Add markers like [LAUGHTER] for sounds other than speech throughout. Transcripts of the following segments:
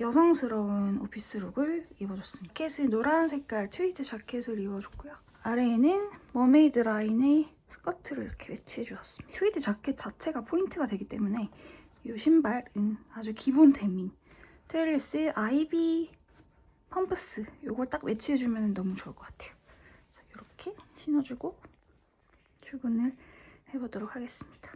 여성스러운 오피스룩을 입어줬습니다. 자켓은 노란 색깔 트위드 자켓을 입어줬고요. 아래에는 머메이드 라인의 스커트를 이렇게 매치해주었습니다. 트위드 자켓 자체가 포인트가 되기 때문에 이 신발은 아주 기본템인 트렐리스 아이비 펌프스 이걸 딱 매치해주면 너무 좋을 것 같아요. 이렇게 신어주고 출근을 해보도록 하겠습니다.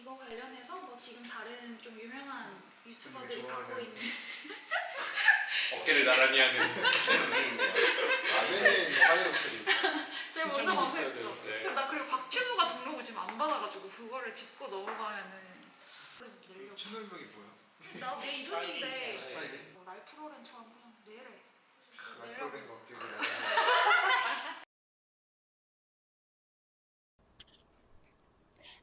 이거 관련해서 뭐 지금 다른 좀 유명한 유튜버들이 좋아하는- 받고 있는 [LAUGHS] 어깨를 나란히 하는 아내는 하이로클이 [LAUGHS] 제가 먼저 추천이 가서 있어야 했어. 되는데. 나 그리고 박준호가 등록을 지금 안 받아가지고 그거를 짚고 넘어가면은 그래서 내려고. 채널명이 뭐야? 나내 이름인데 스타일이? 뭐 랄프로렌처럼 그냥 내래. 그래서 내려고. 라이프로렌 거 기억이 나.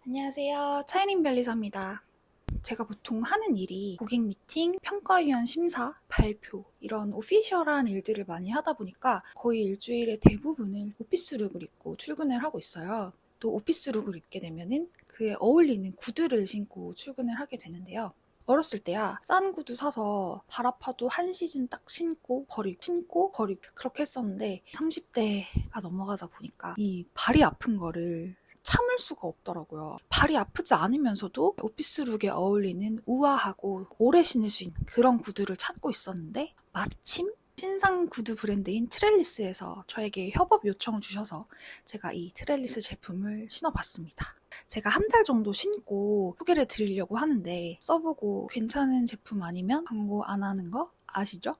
안녕하세요. 차이닝벨리사입니다. 제가 보통 하는 일이 고객 미팅, 평가위원 심사, 발표 이런 오피셜한 일들을 많이 하다 보니까 거의 일주일의 대부분을 오피스룩을 입고 출근을 하고 있어요. 또 오피스룩을 입게 되면은 그에 어울리는 구두를 신고 출근을 하게 되는데요. 어렸을 때야 싼 구두 사서 발 아파도 한 시즌 딱 신고 버리고 신고 버리고 그렇게 했었는데 30대가 넘어가다 보니까 이 발이 아픈 거를 참을 수가 없더라고요. 발이 아프지 않으면서도 오피스룩에 어울리는 우아하고 오래 신을 수 있는 그런 구두를 찾고 있었는데 마침 신상 구두 브랜드인 트렐리스에서 저에게 협업 요청을 주셔서 제가 이 트렐리스 제품을 신어봤습니다. 제가 한 달 정도 신고 소개를 드리려고 하는데 써보고 괜찮은 제품 아니면 광고 안 하는 거 아시죠?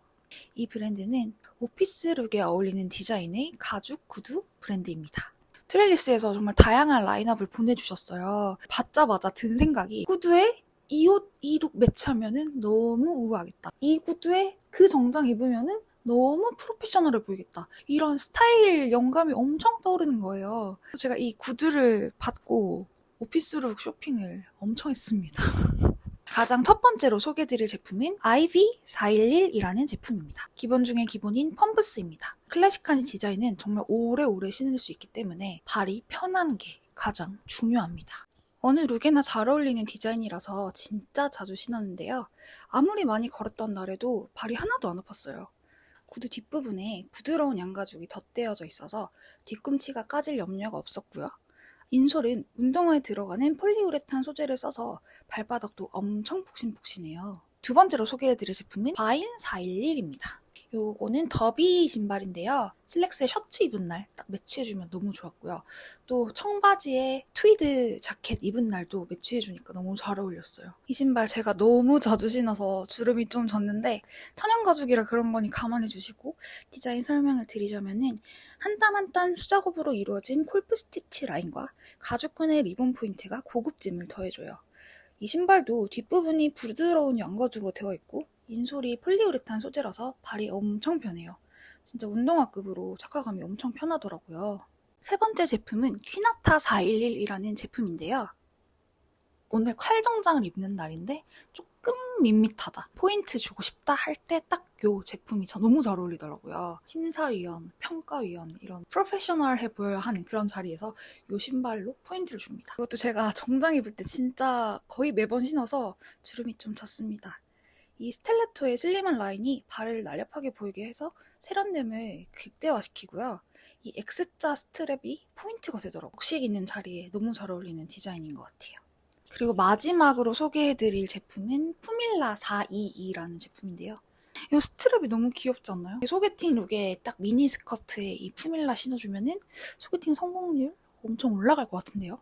이 브랜드는 오피스룩에 어울리는 디자인의 가죽 구두 브랜드입니다. 트렐리스에서 정말 다양한 라인업을 보내주셨어요. 받자마자 든 생각이 구두에 이 옷, 이 룩 매치하면은 너무 우아하겠다. 이 구두에 그 정장 입으면은 너무 프로페셔널해 보이겠다. 이런 스타일 영감이 엄청 떠오르는 거예요. 제가 이 구두를 받고 오피스룩 쇼핑을 엄청 했습니다. [LAUGHS] 가장 첫 번째로 소개드릴 제품은 IV411이라는 제품입니다. 기본 중에 기본인 펌프스입니다. 클래식한 디자인은 정말 오래오래 신을 수 있기 때문에 발이 편한 게 가장 중요합니다. 어느 룩에나 잘 어울리는 디자인이라서 진짜 자주 신었는데요. 아무리 많이 걸었던 날에도 발이 하나도 안 아팠어요. 구두 뒷부분에 부드러운 양가죽이 덧대어져 있어서 뒤꿈치가 까질 염려가 없었고요. 인솔은 운동화에 들어가는 폴리우레탄 소재를 써서 발바닥도 엄청 푹신푹신해요. 두 번째로 소개해드릴 제품은 바인 411입니다. 요거는 더비 신발인데요. 슬랙스에 셔츠 입은 날 딱 매치해주면 너무 좋았고요. 또 청바지에 트위드 자켓 입은 날도 매치해주니까 너무 잘 어울렸어요. 이 신발 제가 너무 자주 신어서 주름이 좀 졌는데 천연 가죽이라 그런 거니 감안해 주시고 디자인 설명을 드리자면은 한 땀 한 땀 수작업으로 이루어진 콜프 스티치 라인과 가죽끈의 리본 포인트가 고급짐을 더해줘요. 이 신발도 뒷부분이 부드러운 양가죽으로 되어 있고 인솔이 폴리우레탄 소재라서 발이 엄청 편해요. 진짜 운동화급으로 착화감이 엄청 편하더라고요. 세 번째 제품은 퀴나타 411이라는 제품인데요. 오늘 칼 정장을 입는 날인데 조금 조금 밋밋하다. 포인트 주고 싶다 할 때 딱 요 제품이 저 너무 잘 어울리더라고요. 심사위원, 평가위원 이런 프로페셔널해 보여야 하는 그런 자리에서 요 신발로 포인트를 줍니다. 이것도 제가 정장 입을 때 진짜 거의 매번 신어서 주름이 좀 졌습니다. 이 스텔레토의 슬림한 라인이 발을 날렵하게 보이게 해서 세련됨을 극대화시키고요. 이 X자 스트랩이 포인트가 되더라고요. 복식 있는 자리에 너무 잘 어울리는 디자인인 것 같아요. 그리고 마지막으로 소개해드릴 제품은 푸밀라 422라는 제품인데요. 이 스트랩이 너무 귀엽지 않나요? 소개팅 룩에 딱 미니 스커트에 이 푸밀라 신어주면은 소개팅 성공률 엄청 올라갈 것 같은데요.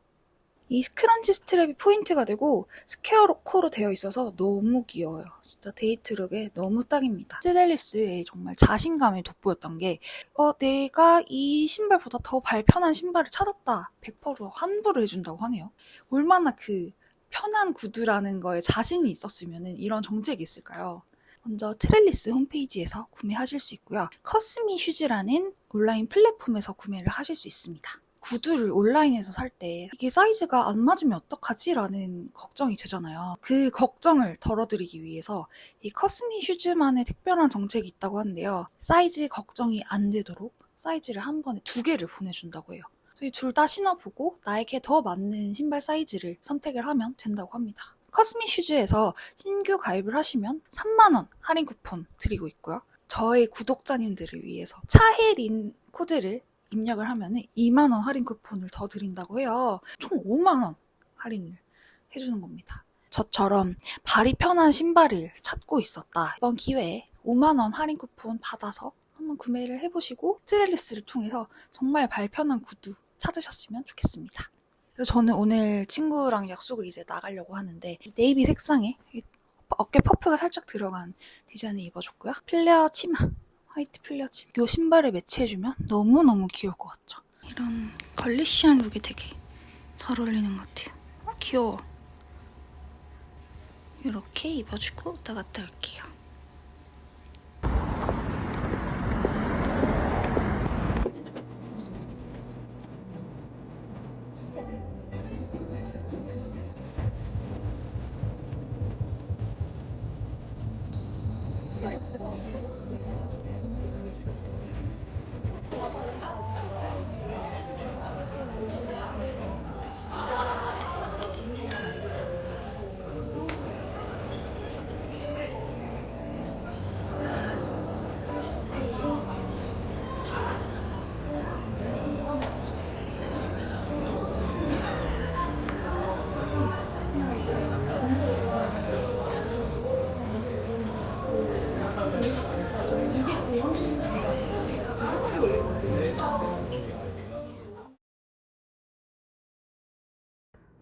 이 스크런치 스트랩이 포인트가 되고 스퀘어 코로 되어 있어서 너무 귀여워요. 진짜 데이트룩에 너무 딱입니다. 스텔리스의 정말 자신감이 돋보였던 게 어, 내가 이 신발보다 더 발편한 신발을 찾았다. 100% 환불을 해준다고 하네요. 얼마나 그 편한 구두라는 거에 자신이 있었으면 이런 정책이 있을까요? 먼저 트렐리스 홈페이지에서 구매하실 수 있고요. 커스미 슈즈라는 온라인 플랫폼에서 구매를 하실 수 있습니다. 구두를 온라인에서 살 때 이게 사이즈가 안 맞으면 어떡하지라는 걱정이 되잖아요. 그 걱정을 덜어드리기 위해서 이 커스미 슈즈만의 특별한 정책이 있다고 하는데요. 사이즈 걱정이 안 되도록 사이즈를 한 번에 두 개를 보내준다고 해요. 저희 둘 다 신어보고 나에게 더 맞는 신발 사이즈를 선택을 하면 된다고 합니다. 커스미 슈즈에서 신규 가입을 하시면 3만원 할인 쿠폰 드리고 있고요. 저의 구독자님들을 위해서 차혜린 코드를 입력을 하면 2만원 할인 쿠폰을 더 드린다고 해요. 총 5만원 할인을 해주는 겁니다. 저처럼 발이 편한 신발을 찾고 있었다. 이번 기회에 5만원 할인 쿠폰 받아서 한번 구매를 해보시고 트렐리스를 통해서 정말 발 편한 구두 찾으셨으면 좋겠습니다. 그래서 저는 오늘 친구랑 약속을 이제 나가려고 하는데 이 네이비 색상에 이 어깨 퍼프가 살짝 들어간 디자인을 입어줬고요. 플레어 치마, 화이트 치마. 이 신발을 매치해주면 너무너무 귀여울 것 같죠? 이런 걸리시한 룩이 되게 잘 어울리는 것 같아요. 어, 귀여워. 이렇게 입어주고 나갔다 올게요.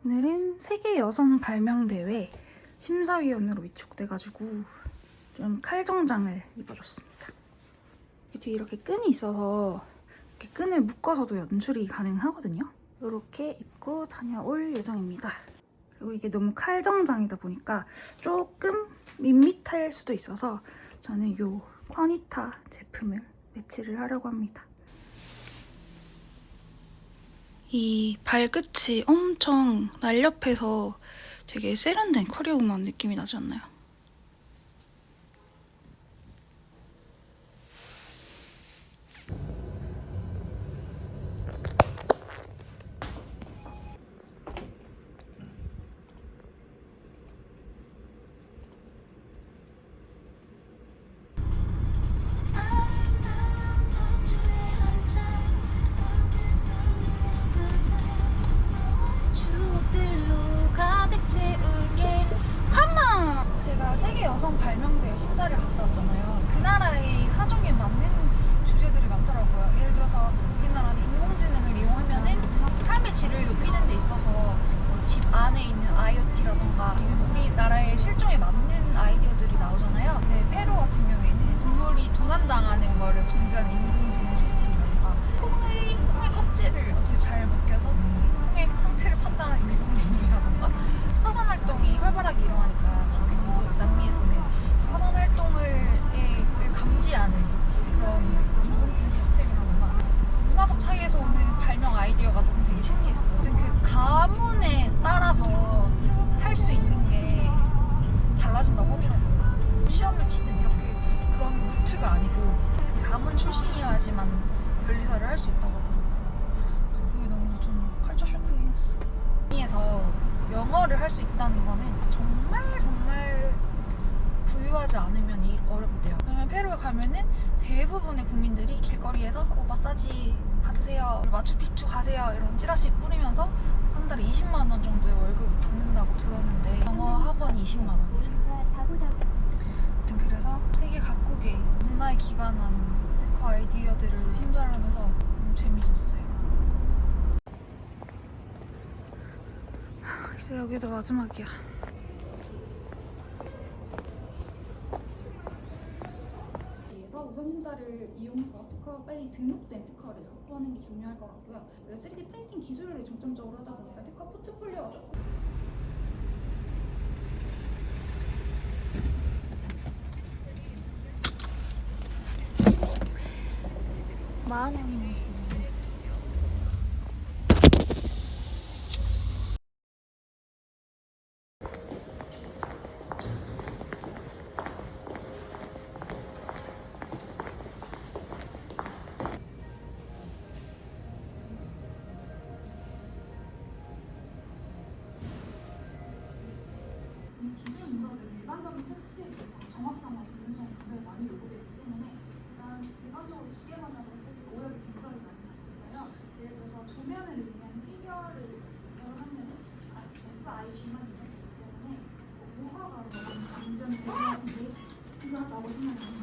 오늘은 세계 여성 발명 대회 심사위원으로 위촉돼가지고 좀 칼정장을 입어줬습니다. 뒤에 이렇게 끈이 있어서 이렇게 끈을 묶어서도 연출이 가능하거든요. 이렇게 입고 다녀올 예정입니다. 그리고 이게 너무 칼정장이다 보니까 조금 밋밋할 수도 있어서 저는 이 쿼니타 제품을 매치를 하려고 합니다. 이 발끝이 엄청 날렵해서 되게 세련된 커리어 우먼 느낌이 나지 않나요? 많더라고요. 예를 들어서 우리나라는 인공지능을 이용하면은 삶의 질을 높이는 데 있어서 뭐 집 안에 있는 IoT라던가 우리나라의 실종에 맞는 아이디어들이 나오잖아요. 근데 페루 같은 경우에는 동물이 도난당하는 거를 방지하는 인공지능 시스템이라던가 콩의, 콩의 껍질을 어떻게 잘 벗겨서 콩의 상태를 판단하는 인공지능이라 발명 아이디어가 좀 되게 신기했어요. 근데 그 가문에 따라서 할 수 있는 게 달라진다고 하더라고요. 시험을 치는 이렇게 그런 루트가 아니고 가문 출신이어야지만 변리사를 할 수 있다고 하더라고요. 그래서 그게 너무 좀 컬처 쇼크긴 했어. 에서 영어를 할 수 있다는 거는 정말 정말 부유하지 않으면 이 어렵대요. 그러면 페루에 가면은 대부분의 국민들이 길거리에서 어, 마사지 받으세요, 마추픽추 가세요 이런 찌라시 뿌리면서 한 달에 20만 원 정도의 월급을 받는다고 들었는데 영어 학원 20만 원이래. 아무튼 그래서 세계 각국의 문화에 기반한 그 아이디어들을 힘들어하면서 너무 재밌었어요. [LAUGHS] 이제 여기도 마지막이야. 위해서 심사를 이용해서 특허 빨리 등록된 특허를 확보하는 게 중요할 것 같고요. 3D 프린팅 기술을 중점적으로 하다 보니까 특허 포트폴리오가 좀 마흔형이 있 일반적인 텍스트에 비해서 정확성과 전문성이 굉장히 많이 요구되기 때문에 일단 일반적으로 기계 번역을 했을 때 오역이 굉장히 많이 났었어요. 예를 들어서 도면을 의미하는 피겨를 여러분들은 FIG만 있기 때문에 뭐 무화과로 완전 제거 같은 게 필요하다고 생각합니다.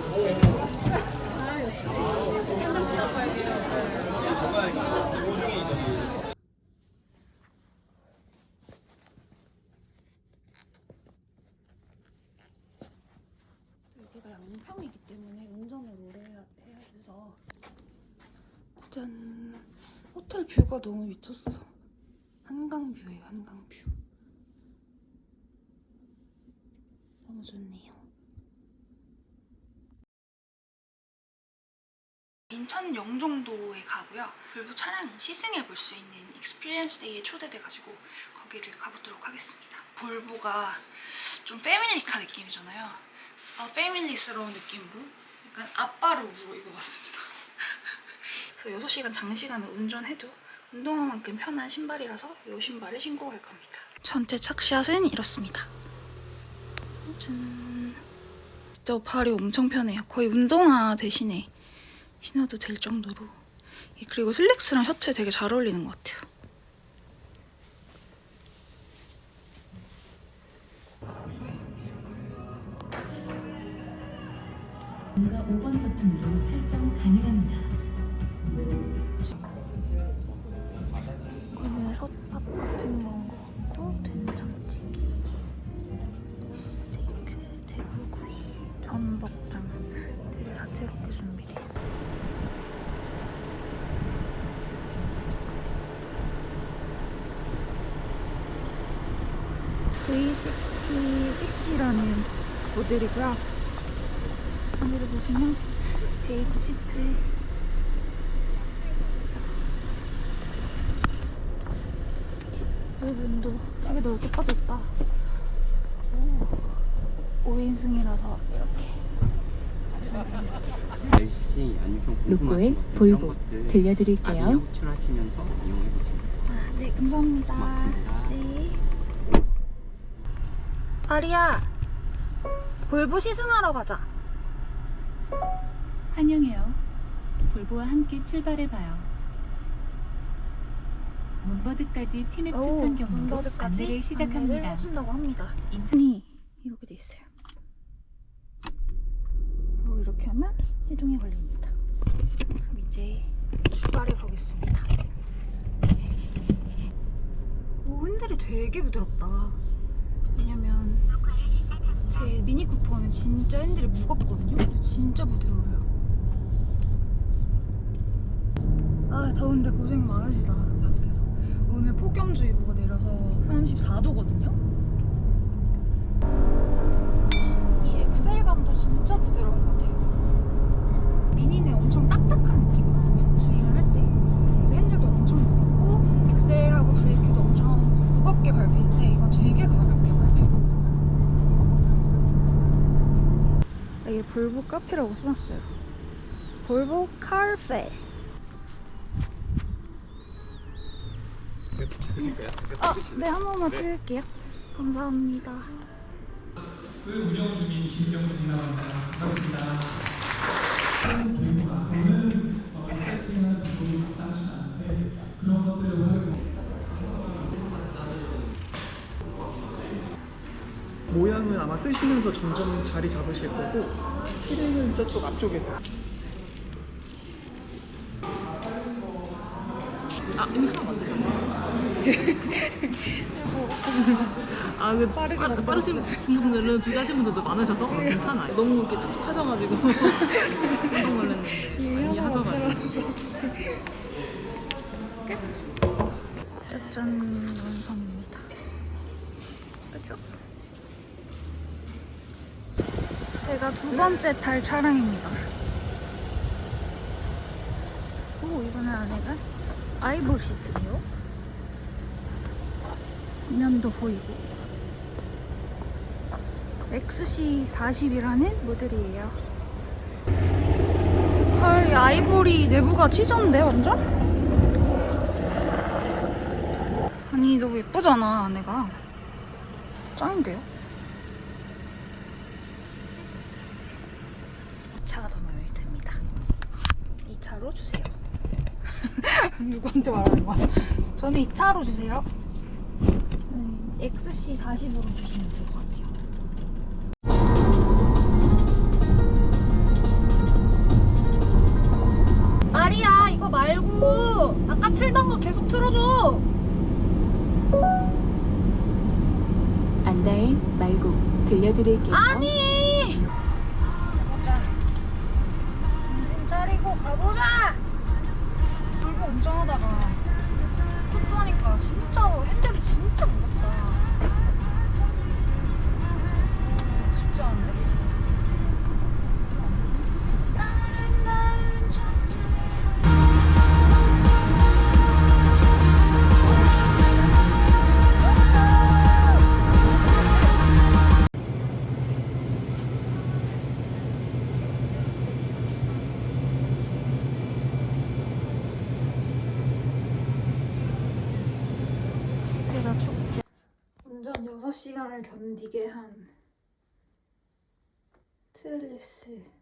뷰가 너무 미쳤어. 한강 뷰예요 한강 뷰. 너무 좋네요. 인천 영종도에 가고요. 볼보 차량이 시승해 볼 수 있는 익스피리언스 데이에 초대돼가지고 거기를 가보도록 하겠습니다. 볼보가 좀 패밀리카 느낌이잖아요. 아, 패밀리스러운 느낌으로 약간 아빠 룩으로 입어봤습니다. [LAUGHS] 그래서 6시간 장시간을 운전해도 운동화만큼 편한 신발이라서 이 신발을 신고 갈 겁니다. 전체 착샷은 이렇습니다. 짠. 진짜 발이 엄청 편해요. 거의 운동화 대신에 신어도 될 정도로. 그리고 슬랙스랑 셔츠에 되게 잘 어울리는 것 같아요. 뭔가 5번 버튼으로 설정 가능합니다. 솥밥 같은 거 먹고 된장찌개 스테이크 대구구이 전복장. 되게 다채롭게 준비돼 있어 V66이라는 모델이고요. 하늘을 보시면 베이지 시트에 부분도 되게 넓게 빠졌다. 오, 5인승이라서 이렇게. 날씨 아니면 것들 볼보 들려드릴게요. 호출하시면서 이용해 보시면 아, 네, 감사합니다. 고맙습니다. 네. 아리야, 볼보 시승하러 가자. 환영해요. 볼보와 함께 출발해봐요. 문버드까지 티맵 추천 경로 안내를 안내를 시작합니다. 해준다고 합니다. 인천이 이렇게 돼 있어요. 그리고 이렇게 하면 시동이 걸립니다. 그럼 이제 출발해 보겠습니다. 오 핸들이 되게 부드럽다. 왜냐면 제 미니 쿠퍼는 진짜 핸들이 무겁거든요. 진짜 부드러워요. 아 더운데 고생 많으시다. 오늘 폭염주의보가 내려서 34도거든요. 이 엑셀감도 진짜 부드러운 것 같아요. 미니는 엄청 딱딱한 느낌이거든요. 주행을 할 때. 그래서 핸들도 엄청 무겁고 엑셀하고 브레이크도 엄청 무겁게 밟히는데 이건 되게 가볍게 밟혀요. 이게 볼보 카페라고 써놨어요. 볼보 카페. 드실까요? 아, 네, 한 번만 찍을게요. 감사합니다. 운영 중인 김경준이라고 합니다. 반갑습니다. 그리고 나서는 어, 세팅한 기분이 마땅치 않은데 그런 것들을 활용 모양은 아마 쓰시면서 점점 자리 잡으실 거고 키링은 저쪽 앞쪽에서 아 이미 하나 만드셨나요? [LAUGHS] 아, 그 빠르게 빠, 빠르신 분들은 두개 하신 분들도 많으셔서 괜찮아요. 너무 이렇게 툭툭 하셔가지고 [LAUGHS] 깜짝 놀랐는데 많이 하셔가지고 짜잔 완성입니다. 그죠? 제가 두 번째 탈 차량입니다. 오 이번엔 안에가 아이볼 시트네요. 뒷면도 보이고 XC40이라는 모델이에요. 헐, 이 아이보리 내부가 튀졌는데 완전? 아니 너무 예쁘잖아 안에가 짱인데요? 이 차가 더 마음에 듭니다 이 차로 주세요 누구한테 말하는 거야? [LAUGHS] 저는 이 차로 주세요 네, XC40으로 주시면 될 것 같아요 아리야 이거 말고 아까 틀던 거 계속 틀어줘 안다의 말곡 들려드릴게요. 아니! 6시간을 견디게 한 신발입니다.